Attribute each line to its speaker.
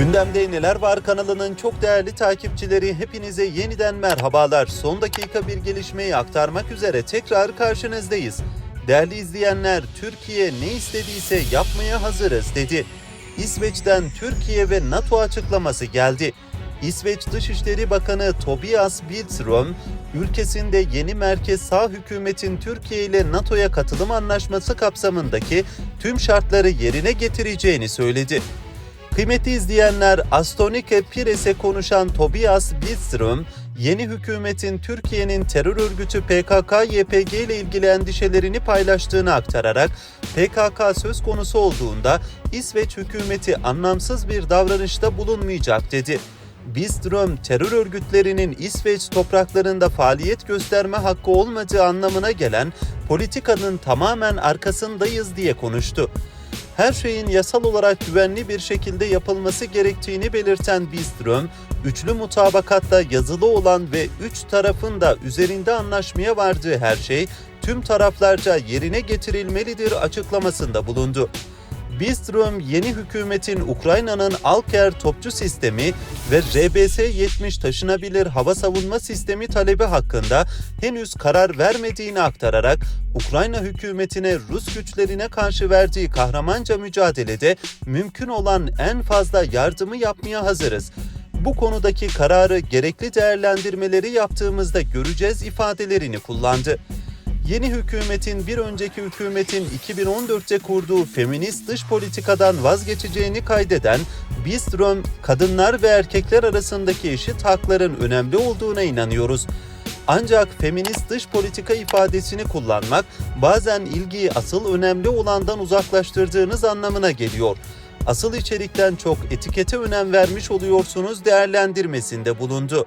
Speaker 1: Gündemde Neler Var kanalının çok değerli takipçileri hepinize yeniden merhabalar. Son dakika bir gelişmeyi aktarmak üzere tekrar karşınızdayız. Değerli izleyenler, Türkiye ne istediyse yapmaya hazırız dedi. İsveç'ten Türkiye ve NATO açıklaması geldi. İsveç Dışişleri Bakanı Tobias Billström, ülkesinde yeni merkez sağ hükümetin Türkiye ile NATO'ya katılım anlaşması kapsamındaki tüm şartları yerine getireceğini söyledi. Kıymetli izleyenler, Astonike Pires'e konuşan Tobias Billström, yeni hükümetin Türkiye'nin terör örgütü PKK-YPG ile ilgili endişelerini paylaştığını aktararak, PKK söz konusu olduğunda İsveç hükümeti anlamsız bir davranışta bulunmayacak dedi. Billström, terör örgütlerinin İsveç topraklarında faaliyet gösterme hakkı olmadığı anlamına gelen politikanın tamamen arkasındayız diye konuştu her şeyin yasal olarak güvenli bir şekilde yapılması gerektiğini belirten Billström, üçlü mutabakatta yazılı olan ve üç tarafın da üzerinde anlaşmaya vardığı her şey tüm taraflarca yerine getirilmelidir açıklamasında bulundu. Billström yeni hükümetin Ukrayna'nın Alker topçu sistemi ve RBS-70 taşınabilir hava savunma sistemi talebi hakkında henüz karar vermediğini aktararak Ukrayna hükümetine Rus güçlerine karşı verdiği kahramanca mücadelede mümkün olan en fazla yardımı yapmaya hazırız. Bu konudaki kararı gerekli değerlendirmeleri yaptığımızda göreceğiz ifadelerini kullandı. Yeni hükümetin bir önceki hükümetin 2014'te kurduğu feminist dış politikadan vazgeçeceğini kaydeden Billström, kadınlar ve erkekler arasındaki eşit hakların önemli olduğuna inanıyoruz. Ancak feminist dış politika ifadesini kullanmak bazen ilgiyi asıl önemli olandan uzaklaştırdığınız anlamına geliyor. Asıl içerikten çok etikete önem vermiş oluyorsunuz değerlendirmesinde bulundu.